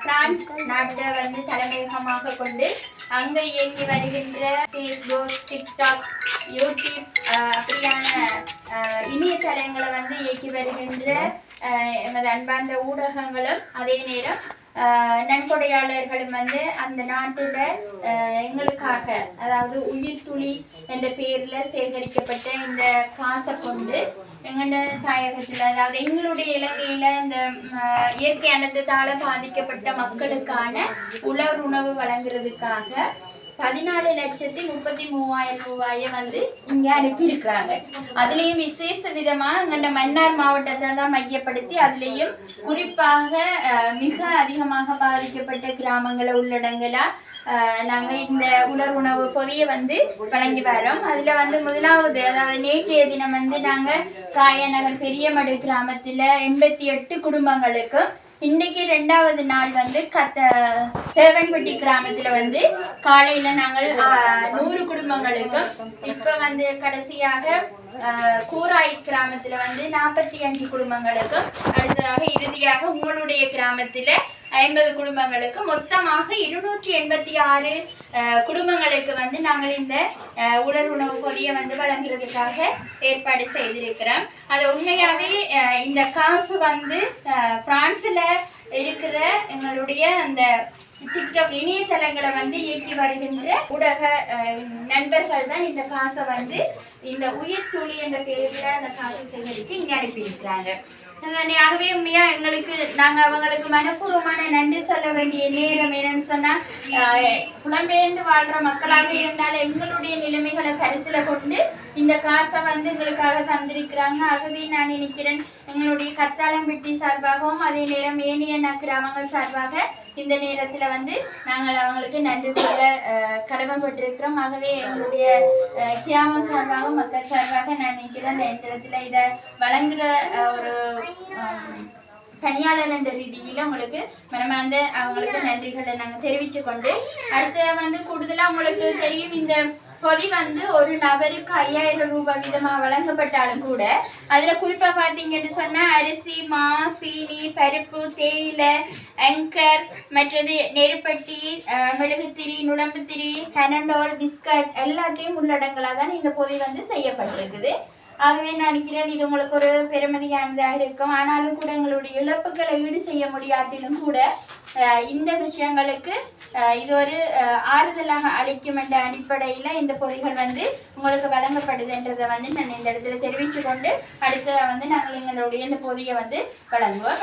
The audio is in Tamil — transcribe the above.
பிரான்ஸ் நாட்டை வந்து தலைமையகமாக கொண்டு அங்கே இயங்கி வருகின்ற ஃபேஸ்புக் டிக்டாக் யூடியூப் அஹ், அப்படியான அஹ், இணையதளங்களை வந்து இயக்கி வருகின்ற அஹ், எமது அன்பார்ந்த ஊடகங்களும் அதே நேரம் நன்கொடையாளர்களும் வந்து அந்த நாட்டில் எங்களுக்காக அதாவது உயிர் துளி என்ற பேரில் சேகரிக்கப்பட்ட இந்த காசை கொண்டு எங்களோட தாயகத்தில் அதாவது எங்களுடைய இலங்கையில் இந்த இயற்கை அனர்த்தத்தால் பாதிக்கப்பட்ட மக்களுக்கான உலர் உணவு வழங்குறதுக்காக பதினாலு லட்சத்தி முப்பத்தி மூவாயிரம் ரூபாயை வந்து இங்கே அனுப்பியிருக்கிறாங்க. அதுலேயும் விசேஷ விதமாக எங்களோட மன்னார் மாவட்டத்தை தான் மையப்படுத்தி அதுலேயும் குறிப்பாக அஹ், மிக அதிகமாக பாதிக்கப்பட்ட கிராமங்களை உள்ளடங்கலா நாங்கள் இந்த உலர் உணவு பொதியை வந்து வழங்கி வரோம். அதில் வந்து முதலாவது அதாவது நேற்றைய தினம் வந்து நாங்கள் காயநகர் பெரியமடு கிராமத்தில் எண்பத்தி எட்டு குடும்பங்களுக்கும் இன்னைக்கு ரெண்டாவது நாள் வந்து கத்த தேவன்பட்டி கிராமத்துல வந்து காலையில நாங்கள் நூறு குடும்பங்களுக்கும் இப்ப வந்து கடைசியாக கூராய் கிராமத்துல வந்து நாற்பத்தி அஞ்சு குடும்பங்களுக்கும் அடுத்ததாக இறுதியாக உங்களுடைய கிராமத்துல ஐம்பது குடும்பங்களுக்கு மொத்தமாக இருநூற்றி எண்பத்தி ஆறு குடும்பங்களுக்கு வந்து நாங்கள் இந்த உடல் உணவு பொதியை வந்து வழங்குறதுக்காக ஏற்பாடு செய்திருக்கிறோம். அது உண்மையாகவே இந்த காசு வந்து பிரான்ஸில் இருக்கிற எங்களுடைய அந்த டிக்டாக் இணையதளங்களை வந்து இயக்கி வருகின்ற ஊடக நண்பர்கள் தான் இந்த காசை வந்து இந்த உயிர் துளி என்ற பேரில் அந்த காசை சேகரித்து இங்கே அனுப்பியிருக்கிறாங்க. அதனால ஆகவே உண்மையா எங்களுக்கு நாங்க அவங்களுக்கு மனப்பூர்வமான நன்றி சொல்ல வேண்டிய நேரம் என்னன்னு சொன்னா புலம்பெயர்ந்து வாழ்ற மக்களாக இருந்தாலும் எங்களுடைய நிலைமைகளை கருத்துல கொண்டு இந்த காசை வந்து எங்களுக்காக தந்திருக்கிறாங்க. ஆகவே நான் நினைக்கிறேன் எங்களுடைய கத்தாளம்பட்டி சார்பாகவும் அதே நேரம் ஏனைய கிராமங்கள் சார்பாக இந்த நேரத்துல வந்து நாங்கள் அவங்களுக்கு நன்றி சொல்ல கடமைப்பட்டிருக்கிறோம். ஆகவே எங்களுடைய கிராமம் சார்பாகவும் மக்கள் சார்பாக நான் நினைக்கிறேன் இந்த இடத்துல இதை வழங்குற ஒரு பணியாளர் என்ற ரீதியில் உங்களுக்கு மனமார்ந்த அவங்களுக்கு நன்றிகளை நாங்கள் தெரிவித்து கொண்டு அடுத்து வந்து கூடுதலாக உங்களுக்கு தெரியும் இந்த பொதி வந்து ஒரு நபருக்கு ஐயாயிரம் ரூபாய் விதமாக வழங்கப்பட்டாலும் கூட அதில் குறிப்பாக பார்த்தீங்கன்னு சொன்னால் அரிசி மா சீனி பருப்பு தேயிலை அங்கர் மற்றது நெருப்பட்டி மெழுகுத்திரி நுடம்புத்திரி ஹெனண்டோல் பிஸ்கட் எல்லாத்தையும் உள்ளடங்களாக தான் இந்த பொதி வந்து செய்யப்பட்டிருக்குது. ஆகவே நான் நினைக்கிறேன் இது உங்களுக்கு ஒரு பெருமதியானதாக இருக்கும். ஆனாலும் கூட எங்களுடைய இழப்புகளை ஈடு செய்ய முடியாட்டிலும் கூட இந்த விஷயங்களுக்கு இது ஒரு ஆறுதலாக அளிக்கும் என்ற அடிப்படையில் இந்த பொதிகள் வந்து உங்களுக்கு வழங்கப்படுதுன்றதை வந்து நான் இந்த இடத்துல தெரிவித்து கொண்டு அடுத்ததாக வந்து நாங்கள் எங்களுடைய இந்த பொதியை வந்து வழங்குவோம்.